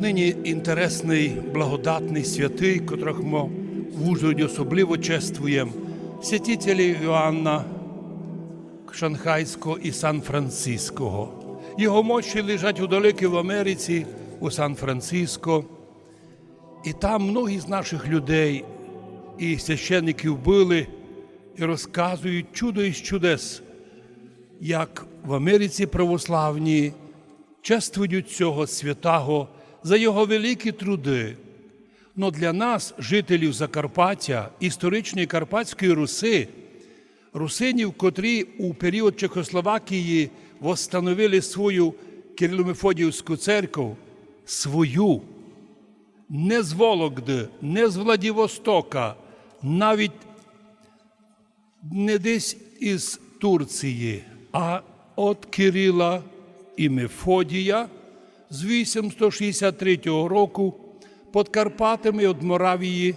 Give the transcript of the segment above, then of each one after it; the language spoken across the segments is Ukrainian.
Нині інтересний, благодатний святий, котрих ми в Ужгороді особливо чествуємо, святителі Іоанна Шанхайського і Сан-Франциського. Його мощі лежать удалеки в Америці, у Сан-Франциско. І там многі з наших людей і священників били і розказують чудо із чудес, як в Америці православні чествують цього святого за його великі труди. Но для нас, жителів Закарпаття, історичної Карпатської Руси, русинів, котрі у період Чехословакії восстановили свою Кирило-Мефодіївську церкву, свою, не з Вологди, не з Владивостока, навіть не десь із Турції, а від Кирила і Мефодія з 863 року під Карпатами від Моравії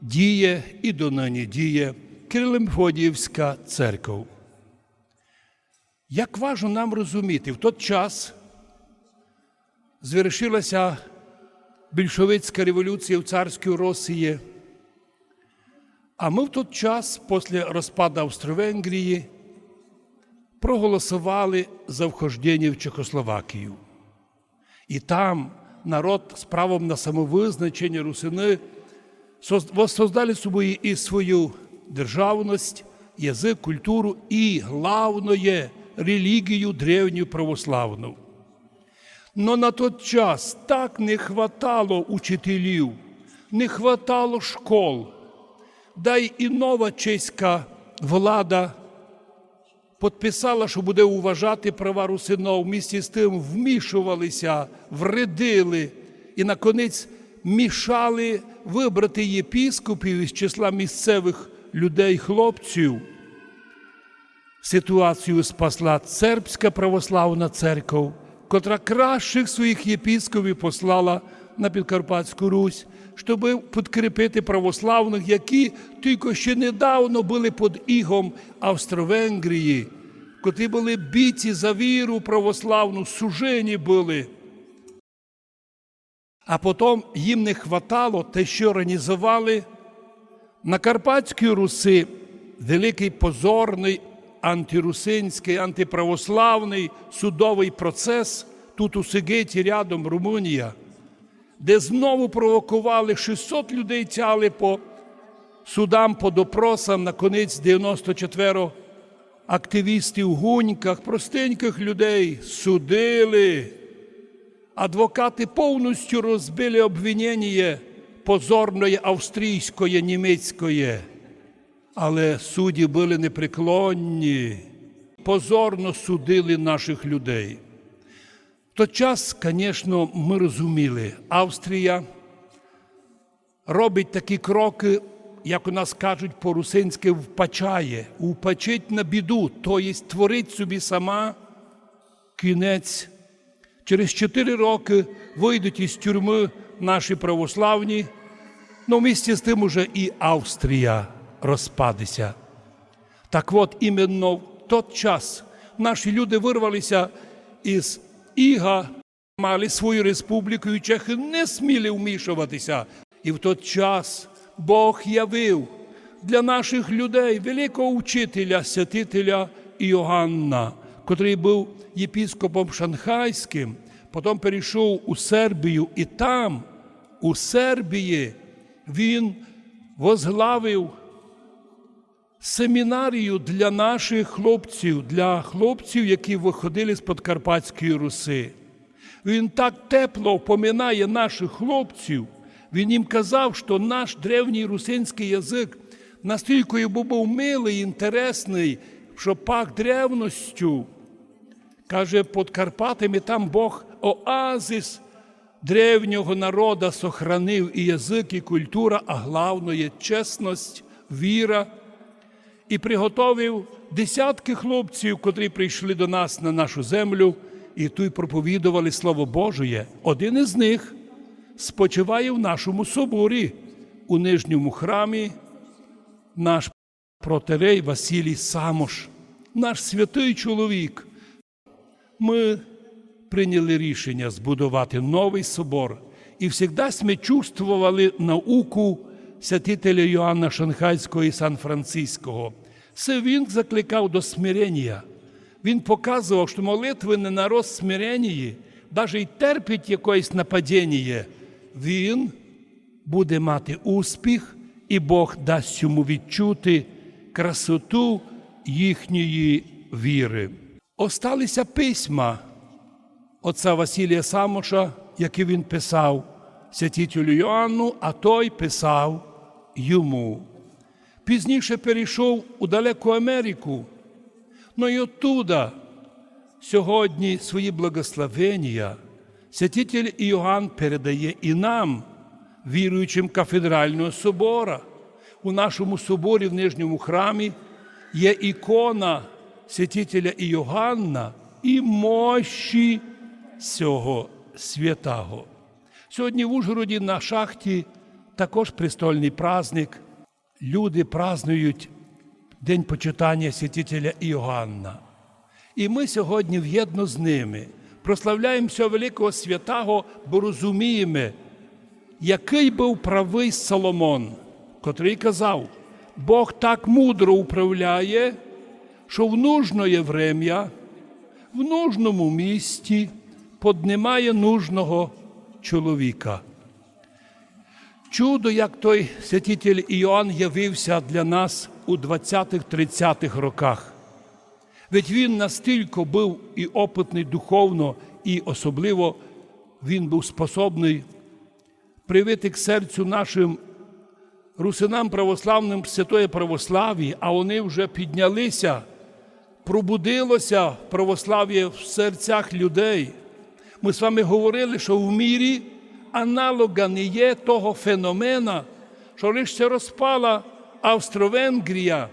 діє і донині діє Кирило-Мефодіївська церква. Як важно нам розуміти, в той час звершилася більшовицька революція в царській Росії, а ми в той час, після розпаду Австро-Венгрії, проголосували за вхождення в Чехословакію. І там народ з правом на самовизначення русини воссоздали собі і свою державність, язик, культуру і, головне, релігію древню православну. Но на той час так не хватало учителів, не хватало школ, да й і нова чеська влада підписала, що буде уважати права русинов, вмісті з тим вмішувалися, вредили і, наконець, мішали вибрати єпіскопів із числа місцевих людей, хлопців. Ситуацію спасла Сербська православна церква, котра кращих своїх єпіскопів послала на Підкарпатську Русь, щоб підкріпити православних, які тільки ще недавно були під ігом Австро-Венгрії, котрі були біті за віру православну, сужені були. А потім їм не хватало те, що організували на Карпатській Руси великий позорний антирусинський, антиправославний судовий процес тут у Сигеті, рядом Румунія, де знову провокували 600 людей тяли по судам, по допросам, на конець 94 активістів гуньках, простеньких людей судили. Адвокати повністю розбили обвинення позорної австрійської, німецької. Але судді були непреклонні, позорно судили наших людей. Той час, звісно, ми розуміли, Австрія робить такі кроки, як у нас кажуть по-русинськи, впачає, впачить на біду, тобто творить собі сама кінець. Через чотири роки вийдуть із тюрми наші православні, ну в місті з тим уже і Австрія розпадеться. Так от іменно в той час наші люди вирвалися із Іга, мали свою республіку, і чехи не сміли вмішуватися. І в той час Бог явив для наших людей великого учителя, святителя Іоганна, котрий був єпіскопом Шанхайським, потім перейшов у Сербію, і там, у Сербії, він возглавив семінарію для наших хлопців, для хлопців, які виходили з Подкарпатської Руси. Він так тепло впоминає наших хлопців. Він їм казав, що наш древній русинський язик настільки був милий, інтересний, що пах древностю. Каже, під Карпатами там Бог оазис древнього народа сохранив і язик, і культура, а головне чесність, віра. І приготовив десятки хлопців, котрі прийшли до нас на нашу землю, і тут проповідували Слово Божє. Один із них спочиває в нашому соборі, у нижньому храмі, наш протерей Василій Самош, наш святий чоловік. Ми прийняли рішення збудувати новий собор, і завжди ми чувствували науку святителя Йоанна Шанхайського і Сан-Франциського. Це він закликав до смирення. Він показував, що молитви не на рост смиренії, навіть й терпить якесь нападіння, він буде мати успіх, і Бог дасть йому відчути красоту їхньої віри. Осталися письма отця Василія Самоша, які він писав святителю Йоанну, а той писав йому. Пізніше перейшов у далеку Америку, но й оттуда сьогодні свої благословення святитель Іоанн передає і нам, віруючим кафедрального собора. У нашому соборі в нижньому храмі є ікона святителя Іоганна і мощі цього святого. Сьогодні в Ужгороді на шахті також престольний праздник. Люди празнують День почитання святителя Іоганна. І ми сьогодні в'єдно з ними прославляємо цього великого святого, бо розуміємо, який був правий Соломон, котрий казав, Бог так мудро управляє, що в нужне врем'я, в нужному місті поднимає нужного чоловіка. Чудо, як той святитель Іоанн явився для нас у 20-30-х роках. Ведь він настільки був і опитний духовно, і особливо він був способний привити к серцю нашим русинам православним святої православ'ї, а вони вже піднялися, пробудилося православ'я в серцях людей. Ми з вами говорили, що в мірі аналога не є того феномена, що лише розпала Австро-Венгрія.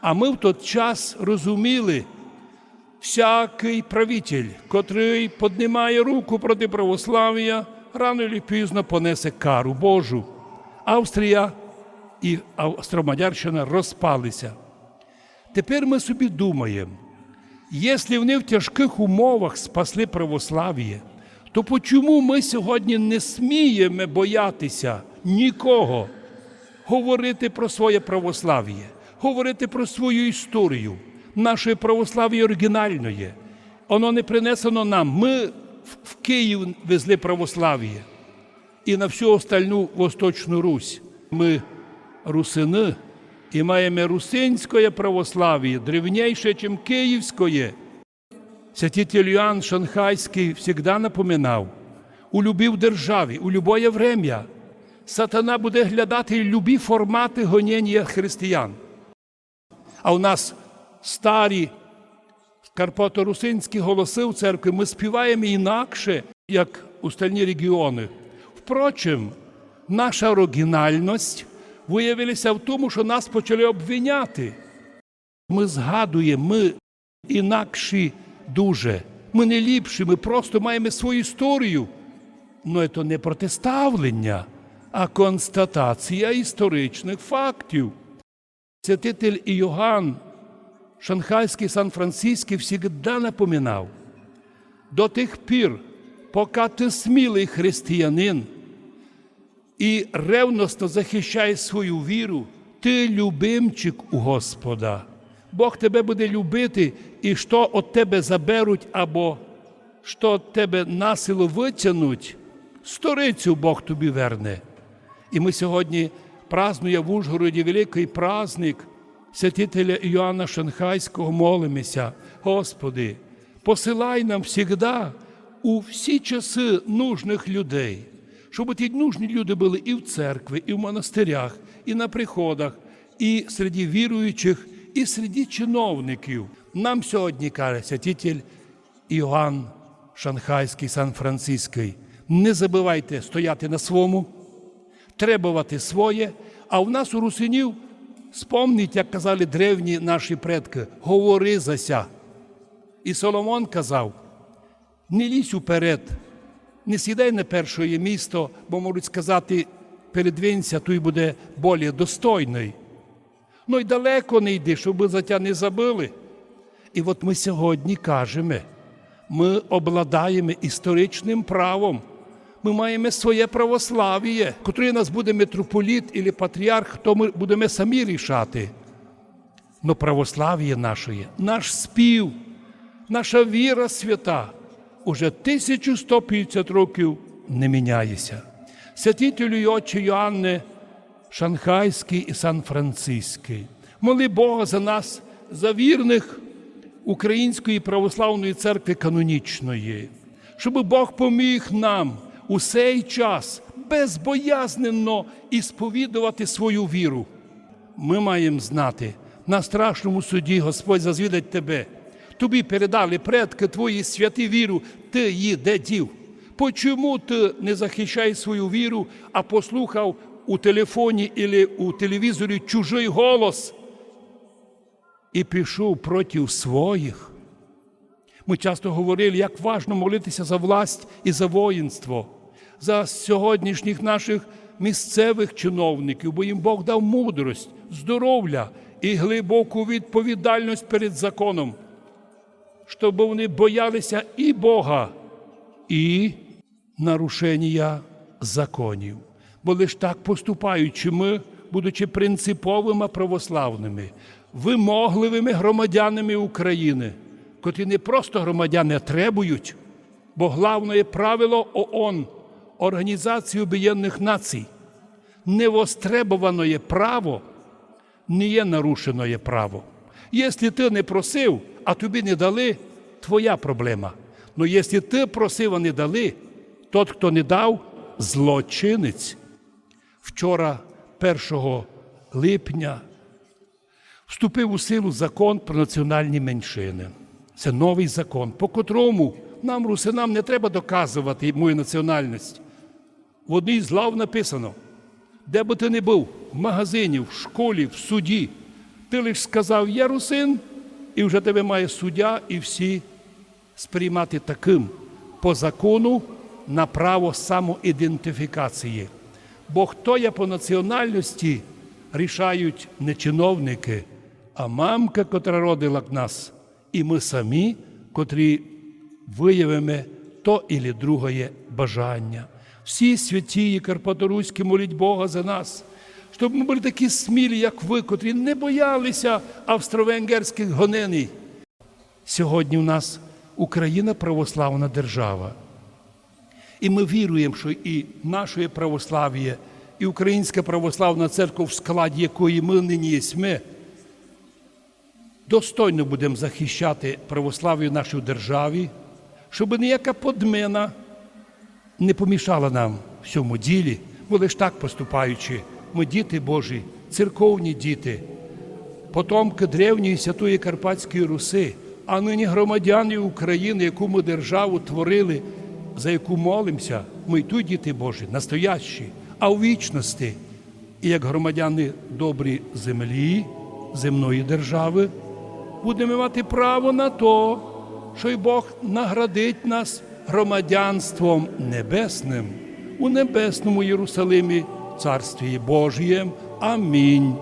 А ми в той час розуміли, всякий правитель, котрий піднімає руку проти православ'я, рано чи пізно понесе кару Божу. Австрія і Австромадярщина розпалися. Тепер ми собі думаємо, якщо вони в тяжких умовах спасли православ'я, то чому ми сьогодні не сміємо боятися нікого говорити про своє православ'я, говорити про свою історію, нашої православ'я оригінальної? Воно не принесено нам. Ми в Київ везли православ'я і на всю остальну Восточну Русь. Ми русини і маємо русинське православ'я, древніше, ніж київське. Святитель Йоанн Шанхайський завжди напоминав, у любій державі, у любое время сатана буде глядати любі формати гоніння християн. А у нас старі карпато-русинські голоси в церкві ми співаємо інакше, як остальні регіони. Впрочем, наша оригінальність виявилася в тому, що нас почали обвиняти. Ми згадуємо, ми інакші дуже. Ми не ліпші, ми просто маємо свою історію. Ну, це не протиставлення, а констатація історичних фактів. Святитель Іоганн, Шанхайський Сан-Франциський завжди напоминав, до тих пір, поки ти смілий християнин і ревностно захищаєш свою віру, ти любимчик у Господа. Бог тебе буде любити, і що від тебе заберуть, або що від тебе насилу витягнуть, сторицю Бог тобі верне. І ми сьогодні празднуємо в Ужгороді великий праздник святителя Іоанна Шанхайського, молимося. Господи, посилай нам завжди у всі часи нужних людей, щоб ті нужні люди були і в церкві, і в монастирях, і на приходах, і серед віруючих, і серед чиновників. Нам сьогодні каже святитель Іоанн Шанхайський, Сан-Франциський. Не забувайте стояти на своєму, требувати своє, а в нас у русинів спомніть, як казали древні наші предки, говори зася. І Соломон казав: не лізь уперед, не сідай на перше місто, бо можуть сказати, передвинься, той буде більш достойний. Ну й далеко не йди, щоб за тебе не забили. І от ми сьогодні кажемо, Ми обладаємо історичним правом. Ми маємо своє православ'я, котрий нас буде митрополіт або патріарх, то ми будемо самі рішати. Но православ'я наше, наш спів, наша віра свята уже 1150 років не міняється. Святителю і отче Йоанне Шанхайський і Сан-Франциський. Моли Бога за нас, за вірних Української православної церкви канонічної, щоб Бог поміг нам у цей час безбоязненно ісповідувати свою віру. Ми маємо знати, на страшному суді Господь зазвідать тебе. Тобі передали предки твої святі віру, ти її де дів. Почому ти не захищаєш свою віру, а послухав у телефоні або у телевізорі чужий голос і пішов проти своїх? Ми часто говорили, як важно молитися за власть і за воїнство, за сьогоднішніх наших місцевих чиновників, бо їм Бог дав мудрость, здоров'я і глибоку відповідальність перед законом, щоб вони боялися і Бога, і нарушення законів. Бо лиш так поступаючи ми, будучи принциповими православними, вимогливими громадянами України, котрі не просто громадяни требують, бо головне правило ООН Організації Об'єднаних Націй, невостребуване право не є нарушене право. Якщо ти не просив, а тобі не дали, твоя проблема. Но якщо ти просив, а не дали, тот, хто не дав, злочинець. Вчора, 1 липня, вступив у силу закон про національні меншини. Це новий закон, по котрому нам, русинам, не треба доказувати мою національність. В одній з лав написано, де би ти не був, в магазині, в школі, в суді, ти лише сказав, я русин, і вже тебе має суддя і всі сприймати таким по закону на право самоідентифікації. Бо хто є по національності, рішають не чиновники, а мамка, котра родила нас, і ми самі, котрі виявимо то і друге бажання. Всі святі і Карпаторуські моліть Бога за нас, щоб ми були такі смілі, як ви, котрі не боялися австро-венгерських гонений. Сьогодні у нас Україна православна держава. І ми віруємо, що і наше православ'я, і Українська православна церква, в складі якої ми нині єсме, достойно будемо захищати православ'я в нашій державі, щоб ніяка подмена не помішала нам в цьому ділі, бо лиш так поступаючи, ми діти Божі, церковні діти, потомки древньої святої Карпатської Руси, а нині громадяни України, яку ми державу творили, за яку молимося, ми тут діти Божі, настоящі, а у вічності, і як громадяни добрі землі, земної держави, будемо мати право на то, що й Бог наградить нас громадянством небесним у небесному Єрусалимі, Царстві Божієм. Амінь.